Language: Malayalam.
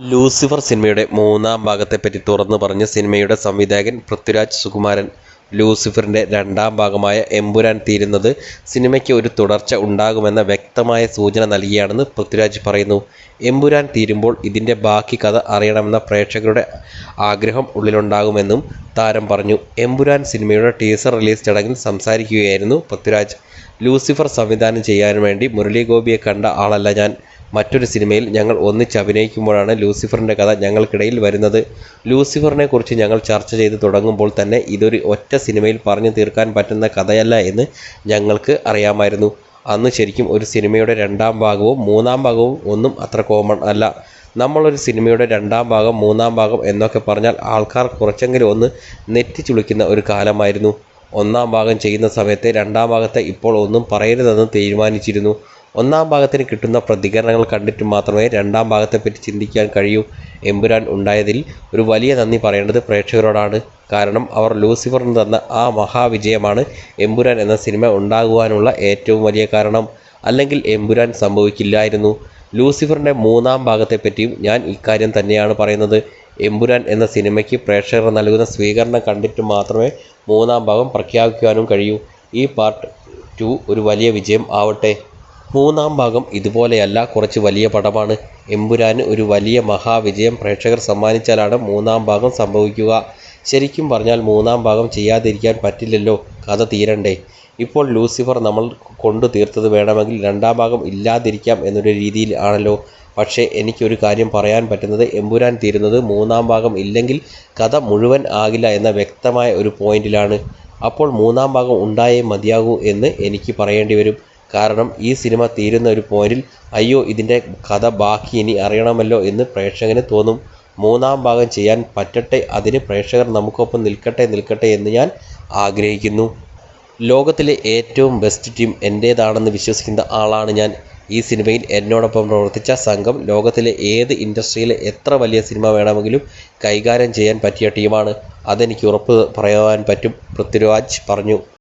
ലൂസിഫർ സിനിമയുടെ മൂന്നാം ഭാഗത്തെപ്പറ്റി തുറന്നു പറഞ്ഞ സിനിമയുടെ സംവിധായകൻ പൃഥ്വിരാജ് സുകുമാരൻ ലൂസിഫറിന്റെ രണ്ടാം ഭാഗമായ എമ്പുരാൻ തീരുന്നത് സിനിമയ്ക്ക് ഒരു തുടർച്ച ഉണ്ടാകുമെന്ന വ്യക്തമായ സൂചന നൽകിയാണെന്ന് പൃഥ്വിരാജ് പറയുന്നു. എമ്പുരാൻ തീരുമ്പോൾ ഇതിന്റെ ബാക്കി കഥ അറിയണമെന്ന പ്രേക്ഷകരുടെ ആഗ്രഹം ഉള്ളിലുണ്ടാകുമെന്നും താരം പറഞ്ഞു. എമ്പുരാൻ സിനിമയുടെ ടീസർ റിലീസ് ചടങ്ങിൽ സംസാരിക്കുകയായിരുന്നു പൃഥ്വിരാജ്. ലൂസിഫർ സംവിധാനം ചെയ്യാൻ വേണ്ടി മുരളി ഗോപിയെ കണ്ട ആളല്ല ഞാൻ. മറ്റൊരു സിനിമയിൽ ഞങ്ങൾ ഒന്നിച്ച് അഭിനയിക്കുമ്പോഴാണ് ലൂസിഫറിന്റെ കഥ ഞങ്ങൾക്കിടയിൽ വരുന്നത്. ലൂസിഫറിനെ കുറിച്ച് ഞങ്ങൾ ചർച്ച ചെയ്ത് തുടങ്ങുമ്പോൾ തന്നെ ഇതൊരു ഒറ്റ സിനിമയിൽ പറഞ്ഞു തീർക്കാൻ പറ്റുന്ന കഥയല്ല എന്ന് ഞങ്ങൾക്ക് അറിയാമായിരുന്നു. അന്ന് ശരിക്കും ഒരു സിനിമയുടെ രണ്ടാം ഭാഗവും മൂന്നാം ഭാഗവും ഒന്നും അത്ര കോമൺ അല്ല. നമ്മളൊരു സിനിമയുടെ രണ്ടാം ഭാഗം മൂന്നാം ഭാഗം എന്നൊക്കെ പറഞ്ഞാൽ ആൾക്കാർ കുറച്ചെങ്കിലും ഒന്ന് നെറ്റി ചുളിക്കുന്ന ഒരു കാലമായിരുന്നു. ഒന്നാം ഭാഗം ചെയ്യുന്ന സമയത്ത് രണ്ടാം ഭാഗത്തെ ഇപ്പോൾ ഒന്നും പറയരുതെന്ന് തീരുമാനിച്ചിരുന്നു. ഒന്നാം ഭാഗത്തിന് കിട്ടുന്ന പ്രതികരണങ്ങൾ കണ്ടിട്ട് മാത്രമേ രണ്ടാം ഭാഗത്തെപ്പറ്റി ചിന്തിക്കാൻ കഴിയൂ. എമ്പുരാൻ ഉണ്ടായതിൽ ഒരു വലിയ നന്ദി പറയേണ്ടത് പ്രേക്ഷകരോടാണ്. കാരണം അവർ ലൂസിഫറിന് തന്ന ആ മഹാവിജയമാണ് എമ്പുരാൻ എന്ന സിനിമ ഉണ്ടാകുവാനുള്ള ഏറ്റവും വലിയ കാരണം. അല്ലെങ്കിൽ എമ്പുരാൻ സംഭവിക്കില്ലായിരുന്നു. ലൂസിഫറിന്റെ മൂന്നാം ഭാഗത്തെപ്പറ്റിയും ഞാൻ ഇക്കാര്യം തന്നെയാണ് പറയുന്നത്. എമ്പുരാൻ എന്ന സിനിമയ്ക്ക് പ്രേക്ഷകർ നൽകുന്ന സ്വീകരണം കണ്ടിട്ട് മാത്രമേ മൂന്നാം ഭാഗം പ്രഖ്യാപിക്കുവാനും കഴിയൂ. ഈ പാർട്ട് ടു ഒരു വലിയ വിജയം ആവട്ടെ. മൂന്നാം ഭാഗം ഇതുപോലെയല്ല കുറച്ച് വലിയ പടമാണ്. എമ്പുരാന് ഒരു വലിയ മഹാവിജയം പ്രേക്ഷകർ സമ്മാനിച്ചാലാണ് മൂന്നാം ഭാഗം സംഭവിക്കുക. ശരിക്കും പറഞ്ഞാൽ മൂന്നാം ഭാഗം ചെയ്യാതിരിക്കാൻ പറ്റില്ലല്ലോ കഥ തീരണ്ടേ. ഇപ്പോൾ ലൂസിഫർ നമ്മൾ കൊണ്ടു തീർത്തത് വേണമെങ്കിൽ രണ്ടാം ഭാഗം ഇല്ലാതിരിക്കാം എന്നൊരു രീതിയിൽ ആണല്ലോ. പക്ഷേ എനിക്കൊരു കാര്യം പറയാൻ പറ്റുന്നത് എമ്പുരാൻ തീരുന്നത് മൂന്നാം ഭാഗം ഇല്ലെങ്കിൽ കഥ മുഴുവൻ ആകില്ല എന്ന വ്യക്തമായ ഒരു പോയിന്റിലാണ്. അപ്പോൾ മൂന്നാം ഭാഗം ഉണ്ടായേ മതിയാകൂ എന്ന് എനിക്ക് പറയേണ്ടി വരും. കാരണം ഈ സിനിമ തീരുന്ന ഒരു പോയിന്റിൽ അയ്യോ ഇതിന്റെ കഥ ബാക്കി ഇനി അറിയണമല്ലോ എന്ന് പ്രേക്ഷകന് തോന്നും. മൂന്നാം ഭാഗം ചെയ്യാൻ പറ്റട്ടെ അതിന് പ്രേക്ഷകർ നമുക്കൊപ്പം നിൽക്കട്ടെ നിൽക്കട്ടെ എന്ന് ഞാൻ ആഗ്രഹിക്കുന്നു. ലോകത്തിലെ ഏറ്റവും ബെസ്റ്റ് ടീം എന്റേതാണെന്ന് വിശ്വസിക്കുന്ന ആളാണ് ഞാൻ. ഈ സിനിമയിൽ എന്നോടൊപ്പം പ്രവർത്തിച്ച സംഘം ലോകത്തിലെ ഏത് ഇൻഡസ്ട്രിയിലെ എത്ര വലിയ സിനിമ വേണമെങ്കിലും കൈകാര്യം ചെയ്യാൻ പറ്റിയ ടീമാണ്. അതെനിക്ക് ഉറപ്പ് പറയുവാൻ പറ്റും പൃഥ്വിരാജ് പറഞ്ഞു.